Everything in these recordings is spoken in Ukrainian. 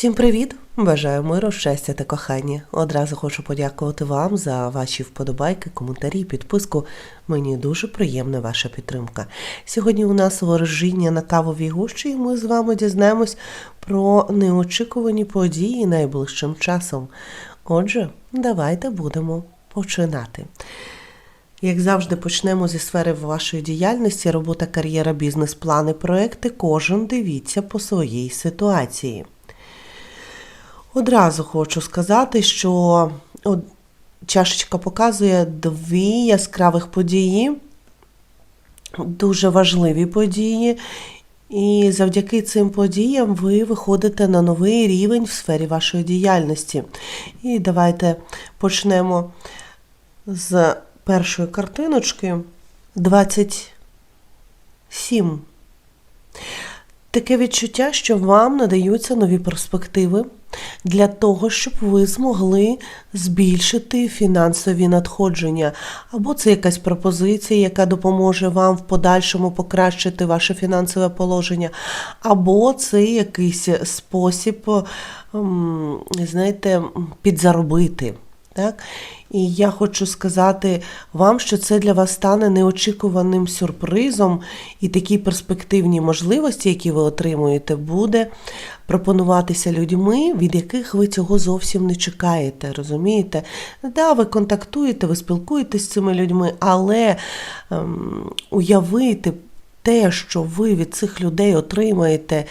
Всім привіт! Бажаю миру, щастя та кохання. Одразу хочу подякувати вам за ваші вподобайки, коментарі, підписку. Мені дуже приємна ваша підтримка. Сьогодні у нас ворожіння на кавовій гущі, і ми з вами дізнаємось про неочікувані події найближчим часом. Отже, давайте будемо починати. Як завжди, почнемо зі сфери вашої діяльності, робота, кар'єра, бізнес, плани, проекти. Кожен дивіться по своїй ситуації. Одразу хочу сказати, що чашечка показує дві яскравих події, дуже важливі події. І завдяки цим подіям ви виходите на новий рівень в сфері вашої діяльності. І давайте почнемо з першої картиночки 27. Таке відчуття, що вам надаються нові перспективи для того, щоб ви змогли збільшити фінансові надходження. Або це якась пропозиція, яка допоможе вам в подальшому покращити ваше фінансове положення, або це якийсь спосіб, ем, знаєте, підзаробити. Так? І я хочу сказати вам, що це для вас стане неочікуваним сюрпризом, і такі перспективні можливості, які ви отримуєте, буде пропонуватися людьми, від яких ви цього зовсім не чекаєте. Розумієте? Да, ви контактуєте, ви спілкуєтесь з цими людьми, але ем, уявити. Те, що ви від цих людей отримаєте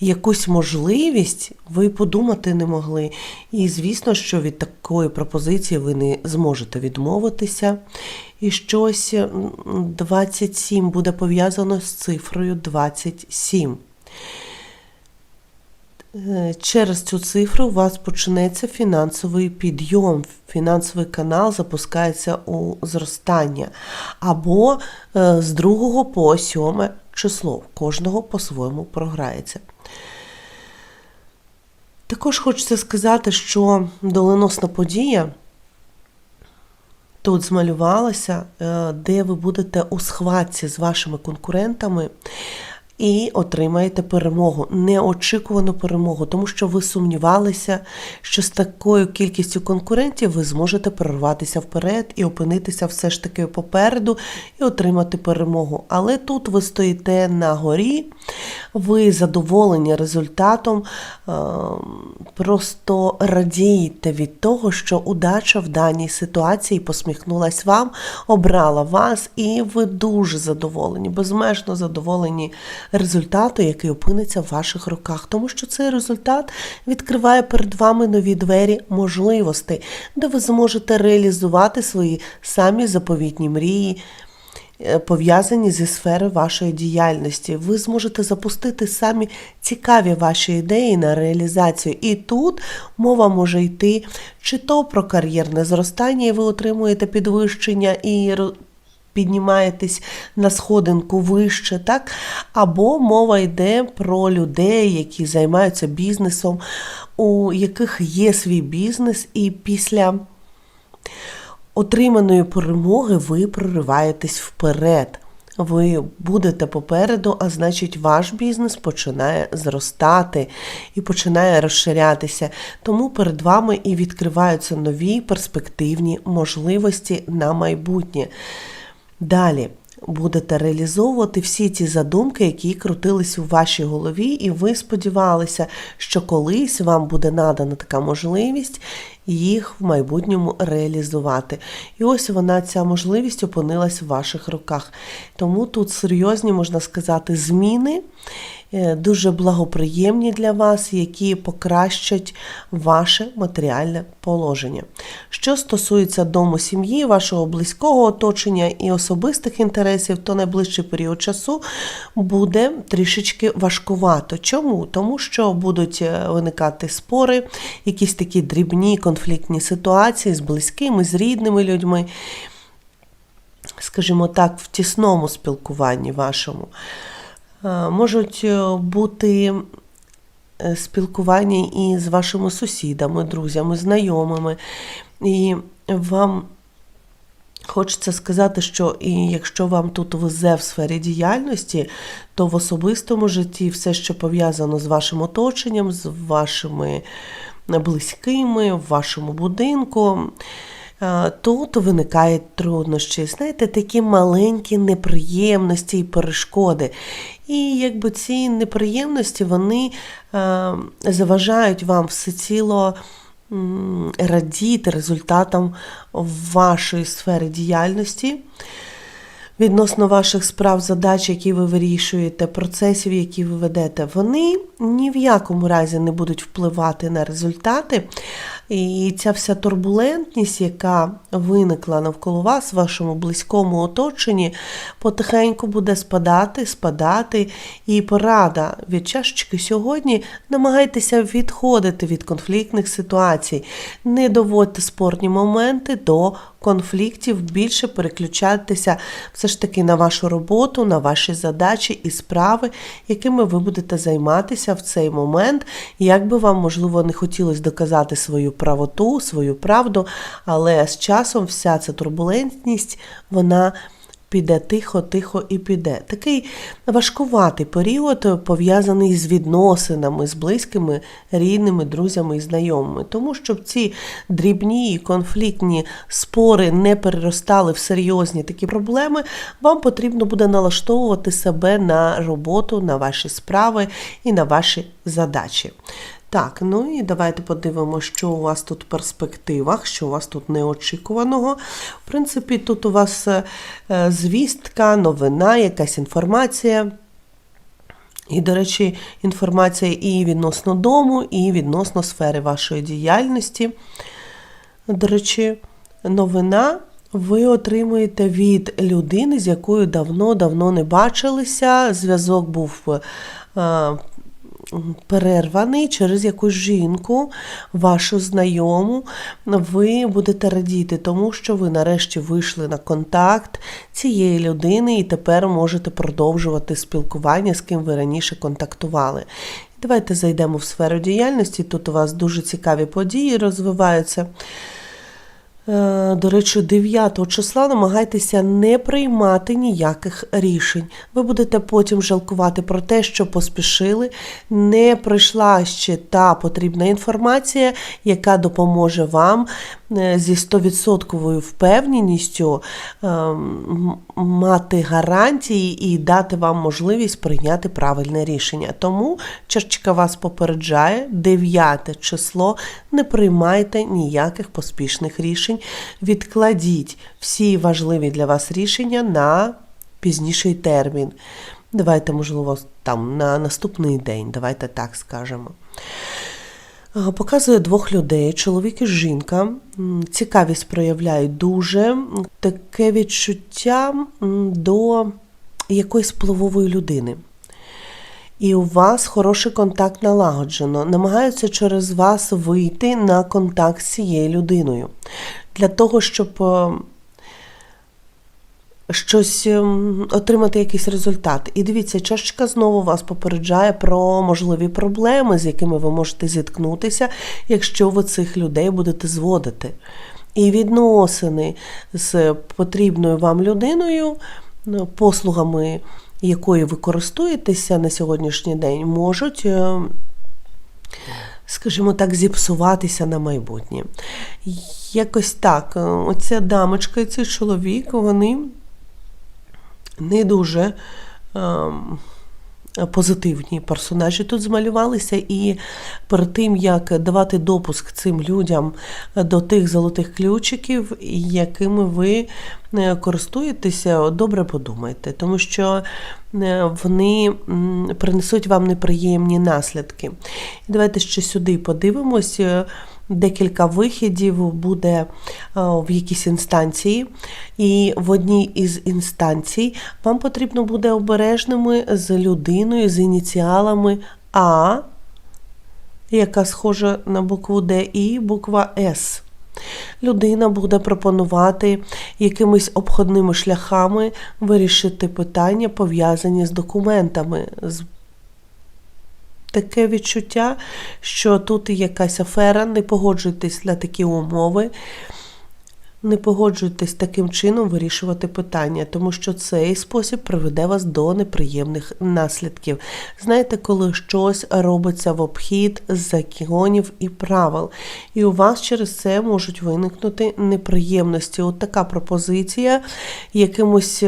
якусь можливість, ви подумати не могли. І звісно, що від такої пропозиції ви не зможете відмовитися. І щось 27 буде пов'язано з цифрою 27. Е, через цю цифру у вас почнеться фінансовий підйом, фінансовий канал запускається у зростання. Або е, з 2 по 7 число, кожного по-своєму програється. Також хочеться сказати, що доленосна подія тут змалювалася, е, де ви будете у схватці з вашими конкурентами і отримаєте перемогу, неочікувану перемогу, тому що ви сумнівалися, що з такою кількістю конкурентів ви зможете прорватися вперед і опинитися все ж таки попереду і отримати перемогу. Але тут ви стоїте на горі, ви задоволені результатом, просто радієте від того, що удача в даній ситуації посміхнулась вам, обрала вас, і ви дуже задоволені, безмежно задоволені результату, який опиниться в ваших руках, тому що цей результат відкриває перед вами нові двері можливостей, де ви зможете реалізувати свої самі заповітні мрії. Е, пов'язані зі сфери вашої діяльності. Ви зможете запустити самі цікаві ваші ідеї на реалізацію. І тут мова може йти чи то про кар'єрне зростання, і ви отримуєте підвищення і піднімаєтесь на сходинку вище, так? Або мова йде про людей, які займаються бізнесом, у яких є свій бізнес, і після отриманої перемоги ви прориваєтесь вперед. Ви будете попереду, а значить, ваш бізнес починає зростати і починає розширятися. Тому перед вами і відкриваються нові перспективні можливості на майбутнє. Далі будете реалізовувати всі ті задумки, які крутились у вашій голові, і ви сподівалися, що колись вам буде надана така можливість їх в майбутньому реалізувати. І ось вона, ця можливість опинилась в ваших руках. Тому тут серйозні, можна сказати, зміни. Е, дуже благоприємні для вас, які покращать ваше матеріальне положення. Що стосується дому сім'ї, вашого близького оточення і особистих інтересів, то найближчий період часу буде трішечки важкувато. Чому? Тому що будуть е, виникати спори, якісь такі дрібні конфліктні ситуації з близькими, з рідними людьми. Скажімо так, в тісному спілкуванні вашому. Е, можуть е, бути е, спілкування і з вашими сусідами, друзями, знайомими, і вам Хочеться сказати, що і якщо вам тут везе в сфері діяльності, то в особистому житті все, що пов'язано з вашим оточенням, з вашими близькими, в вашому будинку, тут виникають труднощі. Знаєте, такі маленькі неприємності і перешкоди. І якби ці неприємності вони е, заважають вам всеціло ціло радіти результатам вашої сфери діяльності. Відносно ваших справ, задач, які ви вирішуєте, процесів, які ви ведете, вони ні в якому разі не будуть впливати на результати. І ця вся турбулентність, яка виникла навколо вас, в вашому близькому оточенні, потихеньку буде спадати, спадати. І порада від чашечки сьогодні намагайтеся відходити від конфліктних ситуацій, не доводьте спорні моменти до конфліктів, більше переключатися все ж таки на вашу роботу, на ваші задачі і справи, якими ви будете займатися в цей момент. Як би вам, можливо, не хотілося доказати свою правоту, свою правду, але з часом вся ця турбулентність, вона піде тихо, тихо і піде. Такий важкуватий період пов'язаний з відносинами, з близькими, рідними, друзями і знайомими. Тому щоб ці дрібні конфліктні спори не переростали в серйозні такі проблеми, вам потрібно буде налаштовувати себе на роботу, на ваші справи і на ваші задачі. Так, ну і давайте подивимося, що у вас тут в перспективах, що у вас тут неочікуваного. В принципі, тут у вас е, звістка, новина, якась інформація. І, до речі, інформація і відносно дому, і відносно сфери вашої діяльності. До речі, новина ви отримуєте від людини, з якою давно-давно не бачилися. Зв'язок був. Перерваний через якусь жінку, вашу знайому, ви будете радіти, тому що ви нарешті вийшли на контакт цієї людини і тепер можете продовжувати спілкування, з ким ви раніше контактували. Давайте зайдемо в сферу діяльності. Тут у вас дуже цікаві події розвиваються. Е, До речі, 9 числа намагайтеся не приймати ніяких рішень. Ви будете потім жалкувати про те, що поспішили, не прийшла ще та потрібна інформація, яка допоможе вам е, зі 100% впевненістю е, м- мати гарантії і дати вам можливість прийняти правильне рішення. Тому Черчика вас попереджає 9 число. Не приймайте ніяких поспішних рішень. Відкладіть всі важливі для вас рішення на пізніший термін. Давайте, можливо, там на наступний день, давайте так скажемо. Показує двох людей, чоловік і жінка. Цікавість проявляють дуже таке відчуття до якоїсь впливової людини. І у вас хороший контакт налагоджено. Намагаються через вас вийти на контакт з цією людиною. Для того, щоб е, щось ем, отримати якийсь результат. І дивіться, чашечка знову вас попереджає про можливі проблеми, з якими ви можете зіткнутися, якщо ви цих людей будете зводити. І відносини з потрібною вам людиною, ну, послугами якої ви користуєтеся на сьогоднішній день, можуть. е, Скажімо так, зіпсуватися на майбутнє. Якось так, е, оця дамочка і цей чоловік, вони не дуже ем, позитивні персонажі тут змалювалися, і перед тим, як давати допуск цим людям до тих золотих ключиків, якими ви е, користуєтеся, добре подумайте, тому що е, вони принесуть вам неприємні наслідки. Давайте ще сюди подивимось. Декілька вихідів буде е, в якійсь інстанції, і в одній із інстанцій вам потрібно буде обережними з людиною з ініціалами А, яка схожа на букву Д, і буква С. Людина буде пропонувати якимись обходними шляхами вирішити питання, пов'язані з документами, з таке відчуття, що тут якась афера, не погоджуйтесь на такі умови. Не погоджуйтесь таким чином вирішувати питання, тому що цей спосіб приведе вас до неприємних наслідків. Знаєте, коли щось робиться в обхід законів і правил, і у вас через це можуть виникнути неприємності. От така пропозиція якимось,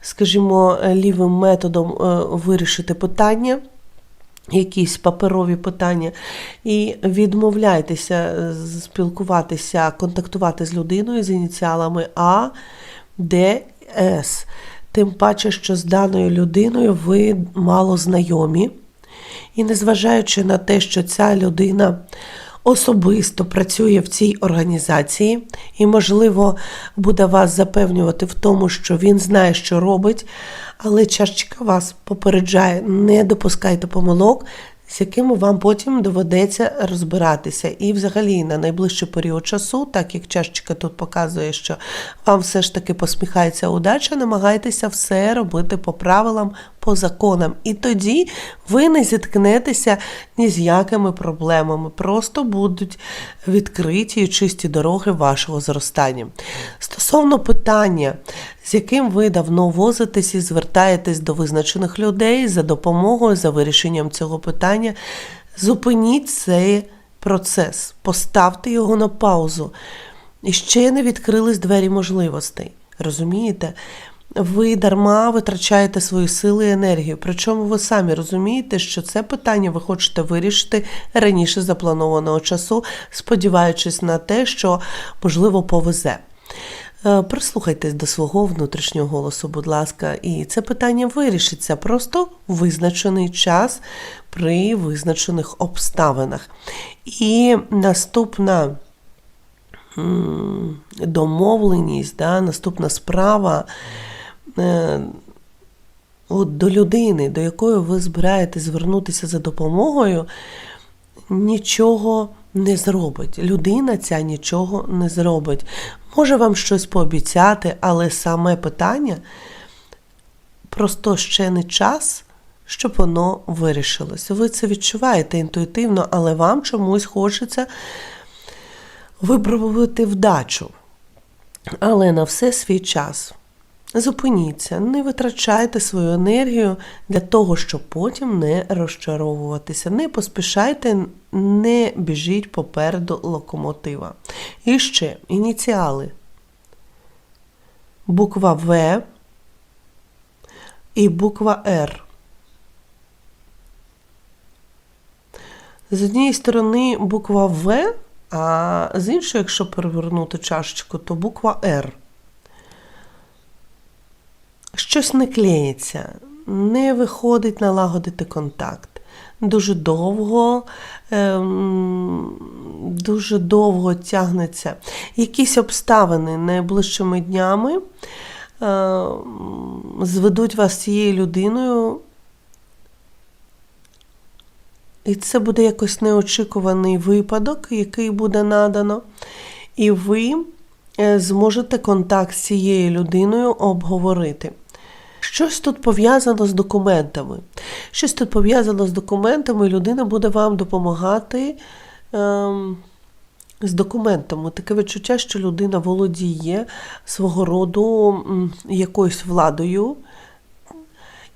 скажімо, лівим методом е, вирішити питання якісь паперові питання, і відмовляйтеся е, спілкуватися, контактувати з людиною з ініціалами А, Д, С. Тим паче, що з даною людиною ви мало знайомі. І незважаючи на те, що ця людина особисто працює в цій організації і, можливо, буде вас запевнювати в тому, що він знає, що робить, але чашечка вас попереджає, не допускайте помилок, з якими вам потім доведеться розбиратися. І взагалі на найближчий період часу, так як чашечка тут показує, що вам все ж таки посміхається удача, намагайтеся все робити по правилам, по законам. І тоді ви не зіткнетеся ні з якими проблемами. Просто будуть відкриті і чисті дороги вашого зростання. Стосовно питання, з яким ви давно возитесь і звертаєтесь до визначених людей за допомогою, за вирішенням цього питання, зупиніть цей процес, поставте його на паузу. І ще не відкрились двері можливостей. Розумієте? Ви дарма витрачаєте свої сили і енергію. Причому ви самі розумієте, що це питання ви хочете вирішити раніше запланованого часу, сподіваючись на те, що можливо повезе. Е, Прислухайтесь до свого внутрішнього голосу, будь ласка, і це питання вирішиться просто в визначений час при визначених обставинах. І наступна домовленість, да, наступна справа от до людини, до якої ви збираєтесь звернутися за допомогою, нічого не зробить. Людина ця нічого не зробить. Може вам щось пообіцяти, але саме питання просто ще не час, щоб воно вирішилося. Ви це відчуваєте інтуїтивно, але вам чомусь хочеться випробувати вдачу. Але на все свій час. Зупиніться, не витрачайте свою енергію для того, щоб потім не розчаровуватися. Не поспішайте, не біжіть попереду локомотива. І ще ініціали. Буква В і буква Р. З однієї сторони буква В, а з іншої, якщо перевернути чашечку, то буква Р щось не клеїться, не виходить налагодити контакт. Дуже довго, ем, дуже довго тягнеться. Якісь обставини найближчими днями е, зведуть вас цією людиною. І це буде якось неочікуваний випадок, який буде надано. І ви е, зможете контакт з цією людиною обговорити. Щось тут пов'язано з документами. Щось тут пов'язано з документами, і людина буде вам допомагати ем, з документами. Таке відчуття, що людина володіє свого роду якоюсь владою.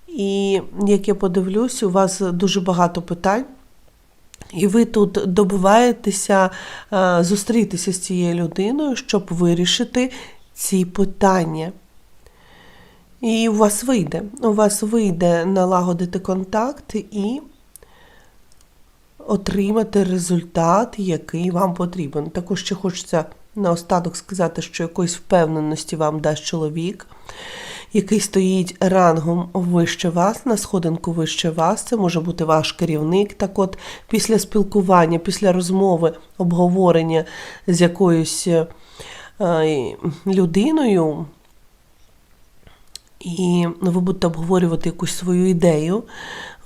І як я подивлюсь, у вас дуже багато питань. І ви тут добиваєтеся е, зустрітися з цією людиною, щоб вирішити ці питання. І у вас вийде. У вас вийде налагодити контакт і отримати результат, який вам потрібен. Також ще хочеться наостаток сказати, що якоїсь впевненості вам дасть чоловік, який стоїть рангом вище вас, на сходинку вище вас. Це може бути ваш керівник. Так от, після спілкування, після розмови, обговорення з якоюсь е, людиною. І ви будете обговорювати якусь свою ідею,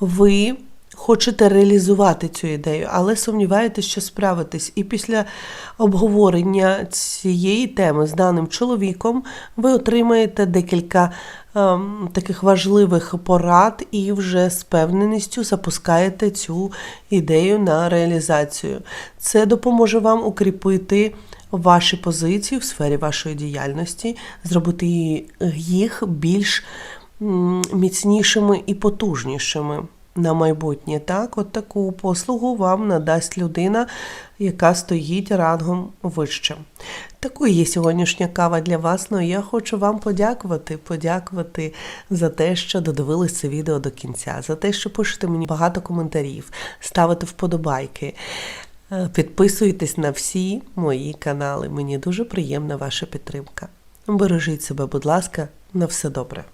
ви хочете реалізувати цю ідею, але сумніваєтесь, що справитесь. І після обговорення цієї теми з даним чоловіком ви отримаєте декілька ем, таких важливих порад і вже з певненістю запускаєте цю ідею на реалізацію. Це допоможе вам укріпити ваші позиції в сфері вашої діяльності, зробити їх більш міцнішими і потужнішими на майбутнє. Так, от таку послугу вам надасть людина, яка стоїть рангом вище. Такою є сьогоднішня кава для вас. Ну я хочу вам подякувати, подякувати за те, що додивились це відео до кінця, за те, що пишете мені багато коментарів, ставите вподобайки. Е, Підписуйтесь на всі мої канали. Мені дуже приємна ваша підтримка. Бережіть себе, будь ласка, на все добре.